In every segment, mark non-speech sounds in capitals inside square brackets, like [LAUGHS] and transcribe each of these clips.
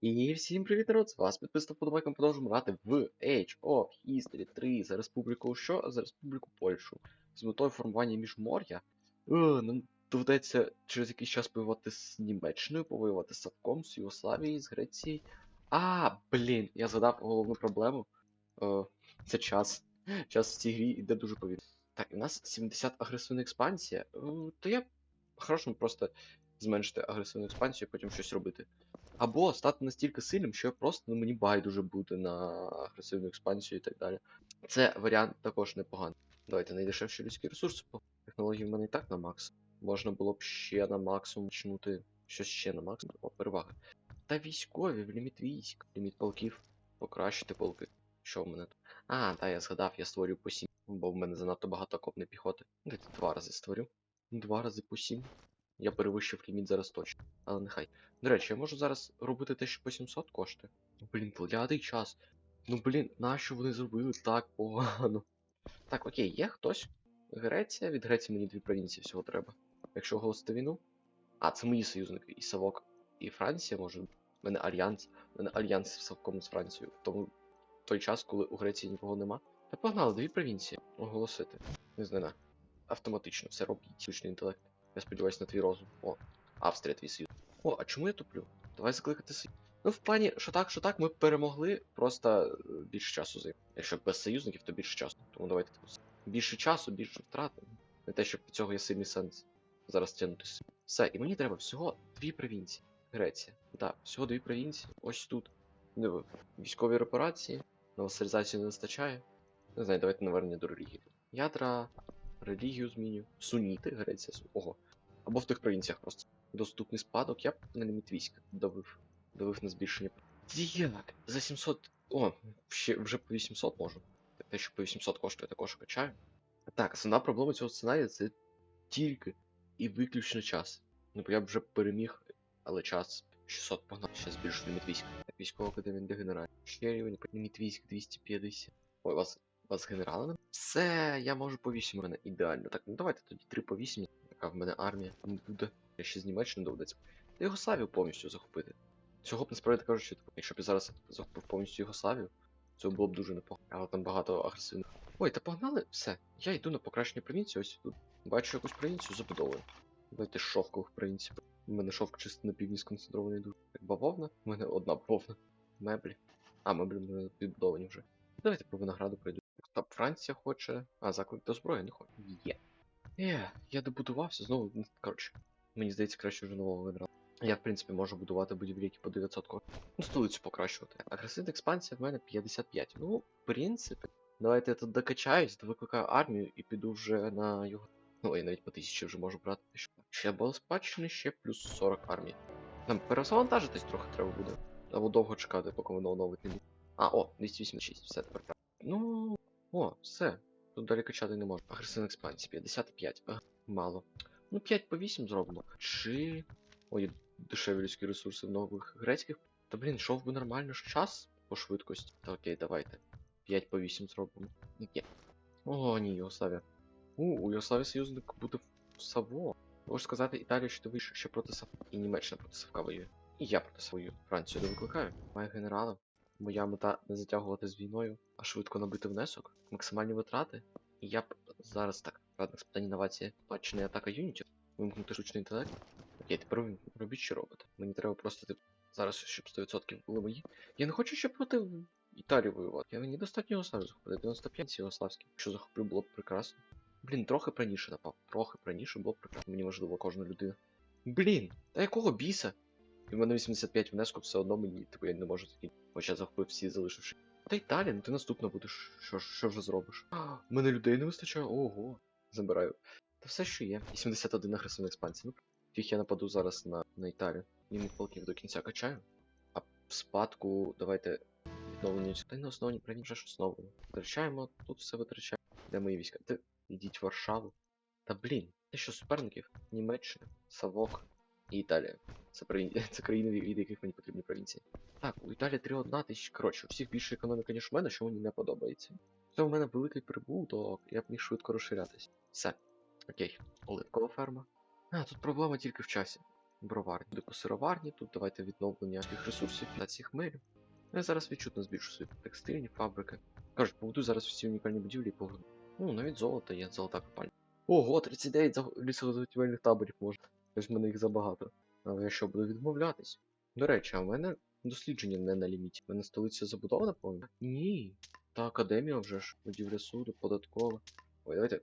І всім привіт, народ! З вас підписав подобайком продовжуємо грати в Age of History 3 за Республіку що? За Республіку Польщу. З метою формування міжмор'я. Е, нам доведеться через якийсь час воювати з Німеччиною, повоювати з Савком, з Югославією, з Грецією. А, блін, я згадав головну проблему. Е, це час. Час в цій грі йде дуже повільно. Так, у нас 70 агресивна експансія. Е, то я по-хорошому просто зменшити агресивну експансію і потім щось робити. Або стати настільки сильним, що просто ну, мені байдуже бути на агресивну експансію і так далі. Це варіант також непоганий. Давайте найдешевші людські ресурси. Технології в мене і так на макс. Можна було б ще на максимум чинути щось ще на максимум. О, переваги. Та військові, в ліміт військ, ліміт полків, покращити полки. Що в мене тут? А, та я згадав, я створю по 7, бо в мене занадто багато окопної піхоти. Дайте два рази створю. Два рази по 7. Я перевищив ліміт зараз точно. Але нехай. До речі, я можу зараз робити те, що по 700 коштує. Блін, клятий час. Ну блін, нащо вони зробили так погано? Так, окей, є хтось. Греція. Від Греції мені дві провінції всього треба. Якщо оголосити війну. А, це мої союзники. І Савок, і Франція може. У мене альянс. У мене альянс з Савком з Францією. В тому той час, коли у Греції нікого нема. Та погнали, дві провінції. Оголосити. Не знаю. Автоматично все робить штучний інтелект. Я сподіваюся на твій розум. О, Австрія твій союз. О, а чому я туплю? Давай закликати союз. Ну, в плані, що так, що так, ми перемогли, просто е, більше часу займ. Якщо без союзників, то більше часу. Тому давайте типу, більше часу, більше втрат. Не те, що від цього є сильний сенс зараз тягнутися. Все, і мені треба всього дві провінції. Греція. Так, всього дві провінції. Ось тут. Військові репарації, новосерізації не вистачає. Не знаю, давайте навернення до релігії. Ядра, релігію зміню. Суніти, Греція. Ого. Або в тих провінціях просто доступний спадок, я б на ліміт військ давив. Давив на збільшення. Як? За 700. О, ще вже по 800 можу. Те, що по 800 коштує, також качаю. Так, основна проблема цього сценарію це тільки і виключно час. Ну, бо я б вже переміг, але час 600 погнав, ще збільшу ліміт військ. Військова академія де генералів. Ще рівень, ліміт військ 250. Ой, вас, вас генерали? Все, я можу по 8 у мене ідеально. Так, ну давайте тоді 3 по 8, яка в мене армія там буде. Я ще з Німеччини доведеться. Та Югославію повністю захопити. Цього б насправді кажучи, якщо б я зараз захопив повністю Югославію, це було б дуже непогано. Але там багато агресивних. Ой, та погнали, все. Я йду на покращення провінції, ось тут. Бачу якусь провінцію, забудовую. Давайте шовкових провінцій. У мене шовк чисто на півдні сконцентрований дуже. Так, бавовна, у мене одна бавовна. Меблі. А, меблі в мене підбудовані вже. Давайте по винограду пройду. Та Франція хоче. А, заклик до зброї не хоче. Є. Е, я добудувався знову. ну, Коротше, мені здається, краще вже нового генерала. Я, в принципі, можу будувати будівлі, які по 900 коштують. Ну, столицю покращувати. Агресивна експансія в мене 55. Ну, в принципі, давайте я тут докачаюсь, викликаю армію і піду вже на його. Ну, я навіть по 1000 вже можу брати. Ще було спадщини, ще плюс 40 армій. Там перезавантажитись трохи треба буде. Або довго чекати, поки воно оновить не. А, о, 286, все тепер. Ну, о, все. Тут далі качати не можна. Агресивна експансія, 55. Ага, мало. Ну, 5 по 8 зробимо. Чи. Ой, дешеві людські ресурси в нових грецьких. Та блін, шов би нормально ж час по швидкості. Та окей, давайте. 5 по 8 зробимо. Є. О, ні, Югославія. У, у Югославії союзник буде в Саво. Можеш сказати Італію, що ти вийшов ще проти Савка. І Німеччина проти Савка воює. І я проти свою Францію не викликаю. Маю генерала. Моя мета не затягувати з війною, а швидко набити внесок, максимальні витрати. І я б зараз так, радник з питань інновації. Точно атака юнітів. Вимкнути штучний інтелект. Окей, тепер робіть, що робите. Мені треба просто тип, зараз, щоб 100% були мої. Я не хочу ще проти Італії воювати. Я мені достатньо Югославію захопити. 95 югославських. Якщо захоплю, було б прекрасно. Блін, трохи раніше напав. Трохи раніше було б прекрасно. Мені важливо кожна людина. Блін, та якого біса? І в мене 85 внеску все одно мені, типу, я не можу такі. Хоча захопив всі, залишивши. Та Італія, ну ти наступна будеш. Що, що вже зробиш? А, мене людей не вистачає. Ого. Забираю. Та все, що є. 81 агресивна експансія. Ну, фіг я нападу зараз на, на Італію. Ліміт полків до кінця качаю. А в спадку давайте відновлення. Та й на основні праві вже ж основано. Витрачаємо, тут все витрачаємо. Де мої війська? Ти йдіть в Варшаву. Та блін, те що суперників? Німеччина, Савок і Італія. Це, провін... це країни, від яких мені потрібні провінції. Так, у Італії 3-1 тисяч. Коротше, у всіх більше економіка, ніж в мене, що мені не подобається. Це у мене великий прибуток, я б міг швидко розширятись. Все. Окей. Оливкова ферма. А, тут проблема тільки в часі. броварні. Буде по сироварні, тут давайте відновлення тих ресурсів на цих. Ну, Я зараз відчутно збільшу свої текстильні фабрики. Кажуть, побудую зараз всі унікальні будівлі і погляду. Ну, навіть золото є, золота копальня. Ого, 39 заго- лісозаготівельних таборів можна. Ось в мене їх забагато. Але я що буду відмовлятись? До речі, а в мене дослідження не на ліміті. В мене столиця забудована повна? Ні. Та академія вже ж, будівля суду, податкова. Ой, давайте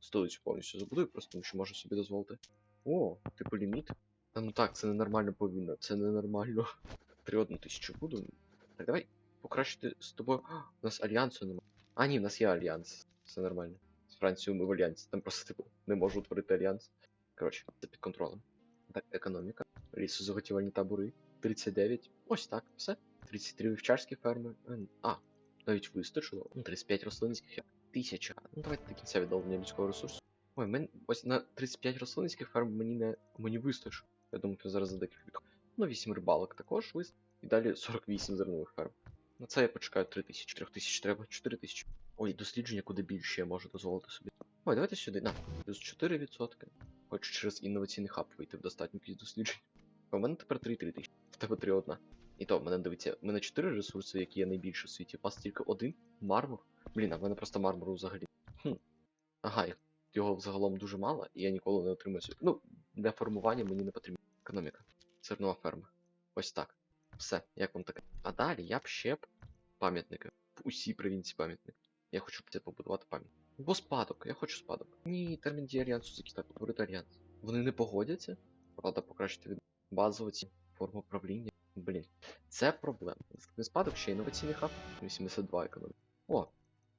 столицю повністю забудую, просто тому що можу собі дозволити. О, типу ліміт. Та ну так, це ненормально повинно, це ненормально. [LAUGHS] Три одну тисячу буду. Так, давай покращити з тобою. А, У нас альянсу немає. А, ні, в нас є альянс. Все нормально. З Францією ми в альянсі. Там просто типу не можу утворити альянс. Коротше, це під контролем. Так, економіка. Лісозаготівельні табори. 39. Ось так, все. 33 вівчарські ферми. А, навіть вистачило. Ну, 35 рослинських. Тисяча. Ну, давайте до кінця відновлення людського ресурсу. Ой, мен... ось на 35 рослинських ферм мені не мені вистачить. Я думаю, що зараз за декілька. Ну, 8 рибалок також вистачить. І далі 48 зернових ферм. На це я почекаю 3 тисячі. 3 тисяч треба, 4 тисячі. Ой, дослідження куди більше я можу дозволити собі. Ой, давайте сюди. На, плюс 4%. Хочу через інноваційний хаб вийти в достатню кількість досліджень. В мене тепер 3-3 тисячі. В тебе 3 одна. І то, в мене дивіться, в мене 4 ресурси, які є найбільші в світі. У вас тільки один мармур. Блін, а в мене просто мармуру взагалі. Хм. Ага, його взагалом дуже мало, і я ніколи не отримую. сю- Ну, для формування мені не потрібна економіка. Зернова ферма. Ось так. Все, як вам таке? А далі я б ще б пам'ятники. В усій провінції пам'ятник. Я хочу побудувати пам'ятник. Бо спадок, я хочу спадок. Ні, термін дії альянсу закінчить так утворити альянс. Вони не погодяться. Правда, покращити від базово ці форму управління. Блін, це проблема. Наступний спадок ще інноваційний хаб. 82 економіки. О,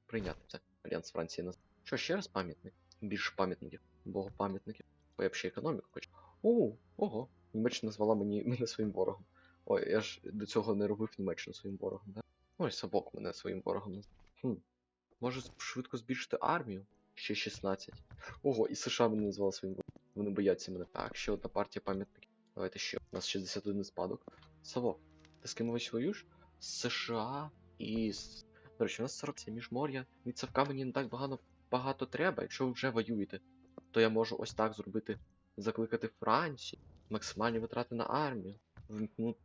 прийнято це. Альянс Франції нас. Що ще раз пам'ятник? Більше пам'ятників. Богопам'ятників. Бо я ще економіку хочу. О, ого. Німеччина назвала мені [LAUGHS] мене своїм ворогом. Ой, я ж до цього не робив Німеччину своїм ворогом, да? Ой, Савок мене своїм ворогом назвав. Хм. Може швидко збільшити армію? Ще 16. Ого, і США мене назвали своїм. Вони бояться мене. Так, ще одна партія пам'ятників. Давайте ще. У нас 61 спадок. Савок, ти з ким воюєш? США і. До речі, у нас 47 міжмор'я. Від Савка мені не так багато, багато треба. Якщо ви вже воюєте, то я можу ось так зробити. Закликати Францію. Максимальні витрати на армію. Вимкну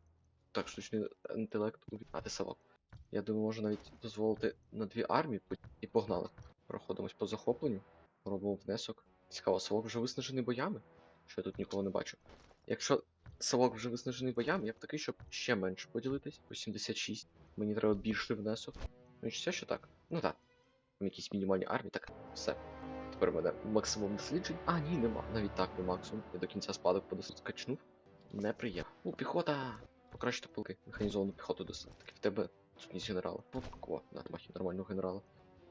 так, штучний інтелект увігнати Савок. Я думаю, можу навіть дозволити на дві армії і погнали. Проходимось по захопленню, робимо внесок. Цікаво, Савок вже виснажений боями? Що я тут нікого не бачу. Якщо Савок вже виснажений боями, я б такий, щоб ще менше поділитись. 86. Мені треба більший внесок. Ну і все, що так. Ну так. Там якісь мінімальні армії, так, все. Тепер в мене максимум досліджень. А, ні, нема. Навіть так не максимум. Я до кінця спадок подосить скачнув. Неприємно. У, піхота! Покращити полки. Механізовану піхоту досить. Таки в тебе сутність генерала. Попко, на махі нормального генерала.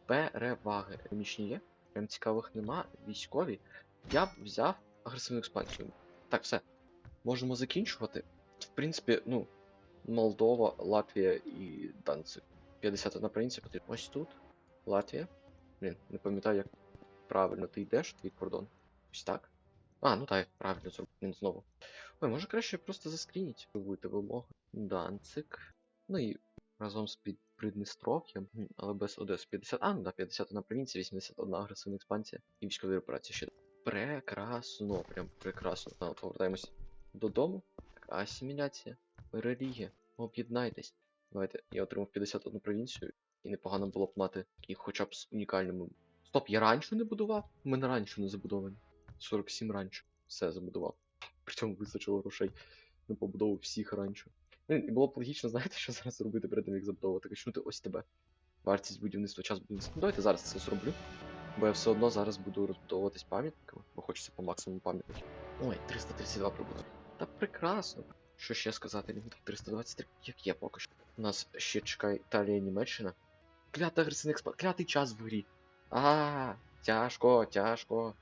Переваги. Економічні є. Прям цікавих нема. Військові. Я б взяв агресивну експансію. Так, все. Можемо закінчувати. В принципі, ну, Молдова, Латвія і Данцик. 51 провінція потрібно. Ось тут. Латвія. Блін, не пам'ятаю, як правильно ти йдеш, твій кордон. Ось так. А, ну так, правильно зробив. Знову. Ой, може краще просто заскрініть. Будете вимоги. Данцик. Ну і разом з під Придністров'ям, але без Одес 50. А, ну да, 51 провінція, 81 агресивна експансія і військові операції ще. Прекрасно, прям прекрасно. А, от повертаємось додому. Так, асиміляція, релігія, об'єднайтесь. Давайте, я отримав 51 провінцію, і непогано було б мати їх хоча б з унікальними. Стоп, я раніше не будував? У мене раніше не забудовані. 47 раніше. Все забудував. При цьому вистачило грошей на побудову всіх раніше. Ну, і було б логічно, [LAUGHS] знаєте, що зараз робити перед тим, як забудовувати? Качнути ось тебе. Вартість будівництва, час будівництва. Ну, давайте зараз це зроблю. Бо я все одно зараз буду розбудовуватись пам'ятниками, бо хочеться по максимуму пам'ятників. Ой, 332 прибуток. Та прекрасно. Що ще сказати? Ліміт 323, як є поки що. У нас ще чекає Італія Німеччина. Клятий агресивний експорт, клятий час в грі. А, тяжко, тяжко.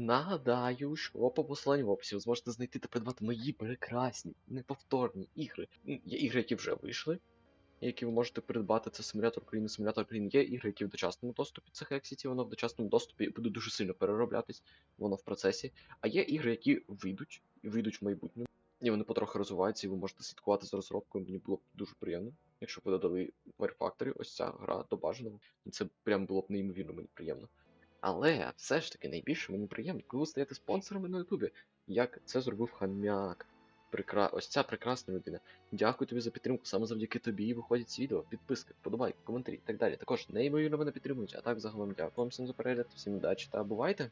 Нагадаю, що по посиланню в описі ви зможете знайти та придбати мої прекрасні, неповторні ігри. Є ігри, які вже вийшли, які ви можете придбати. Це симулятор країни, симулятор країни. Є ігри, які в дочасному доступі. Це Hexity, воно в дочасному доступі буде дуже сильно перероблятись, воно в процесі. А є ігри, які вийдуть, і вийдуть в майбутньому. І вони потрохи розвиваються, і ви можете слідкувати за розробкою. Мені було б дуже приємно, якщо б ви додали Factory ось ця гра до бажаного. Це прям було б неймовірно мені приємно. Але все ж таки найбільше мені приємно, коли ви стаєте спонсорами на Ютубі, як це зробив Хам'як. прекра... ось ця прекрасна людина. Дякую тобі за підтримку. Саме завдяки тобі виходять ці відео. Підписки, вподобайки, коментарі і так далі. Також неймовірно мене підтримують. А так загалом дякую вам всім за перегляд, всім удачі та бувайте!